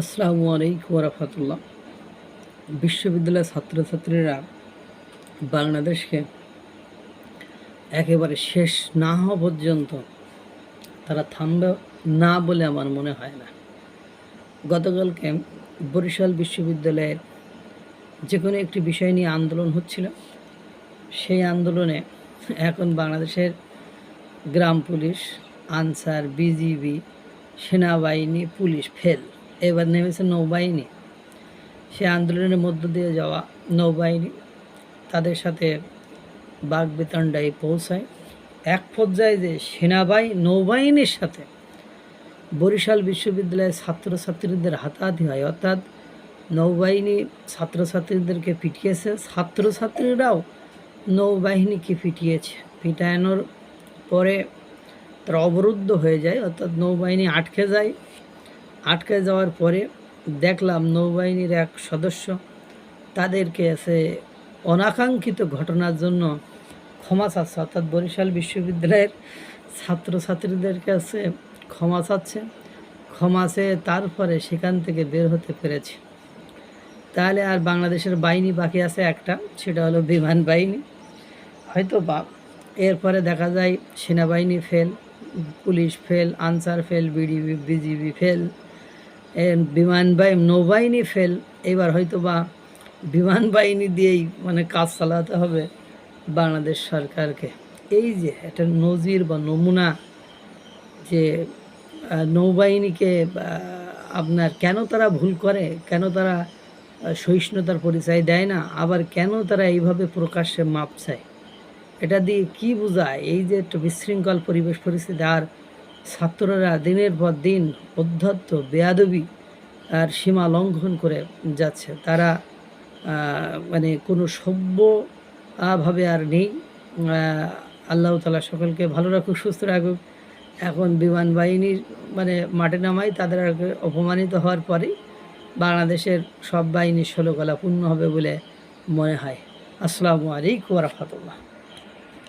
আসসালামু আলাইকুম রহমতুল্লাহ বিশ্ববিদ্যালয়ের ছাত্রছাত্রীরা বাংলাদেশকে একেবারে শেষ না হওয়া পর্যন্ত তারা থামবে না বলে আমার মনে হয় না। গতকালকে বরিশাল বিশ্ববিদ্যালয়ের যে কোনো একটি বিষয় নিয়ে আন্দোলন হচ্ছিল। সেই আন্দোলনে এখন বাংলাদেশের গ্রাম পুলিশ, আনসার, বিজিবি, সেনাবাহিনী, পুলিশ ফেল। এবার নেমেছে নৌবাহিনী। সে আন্দোলনের মধ্য দিয়ে যাওয়া নৌবাহিনী। তাদের সাথে বাগবেতণ্ডায় পৌঁছায়। এক পর্যায়ে যে সেনাবাহিনী নৌবাহিনীর সাথে বরিশাল বিশ্ববিদ্যালয়ের ছাত্রছাত্রীদের হাতাহাতি হয়। অর্থাৎ নৌবাহিনী ছাত্রছাত্রীদেরকে পিটিয়েছে। ছাত্রছাত্রীরাও নৌবাহিনীকে পিটিয়েছে। পিটানোর পরে তারা অবরুদ্ধ হয়ে যায়। অর্থাৎ নৌবাহিনী আটকে যায়। আটকে যাওয়ার পরে দেখলাম নৌবাহিনীর এক সদস্য তাদেরকে সে অনাকাঙ্ক্ষিত ঘটনার জন্য ক্ষমা চাচ্ছে, অর্থাৎ বরিশাল বিশ্ববিদ্যালয়ের ছাত্রছাত্রীদের কাছে ক্ষমা চাচ্ছে। ক্ষমা চেয়ে তারপরে সেখান থেকে বের হতে পেরেছে। তাহলে আর বাংলাদেশের বাহিনী বাকি আছে একটা, সেটা হলো বিমান বাহিনী। হয়তো বা এরপরে দেখা যায় সেনাবাহিনী fail, police fail, Ansar fail, BDB, BGB fail বিমান বাহিনী, নৌবাহিনী ফেল, এবার হয়তো বা বিমান বাহিনী দিয়েই মানে কাজ চালাতে হবে বাংলাদেশ সরকারকে। এই যে একটা নজির বা নমুনা যে নৌবাহিনীকে আপনার কেন তারা ভুল করে, কেন তারা সহিষ্ণুতার পরিচয় দেয় না, আবার কেন তারা এইভাবে প্রকাশ্যে মাপ চায়? এটা দিয়ে কি বোঝায়? এই যে একটা বিশৃঙ্খল পরিবেশ পরিস্থিতি, আর ছাত্ররা দিনের পর দিন অধ্যত্ত বেয়াদবি আর সীমা লঙ্ঘন করে যাচ্ছে। তারা মানে কোনো সভ্য আহ, ভাবে আর নেই। আল্লাহ তালা সকলকে ভালো রাখুক সুস্থ রাখুক। এখন বিমান বাহিনীর মানে মাঠে নামাই তাদের অপমানিত হওয়ার পরেই বাংলাদেশের সব বাহিনীর ষোলকলা পূর্ণ হবে বলে মনে হয়। আসসালামু আলাইকুম রহমতুল্লাহ।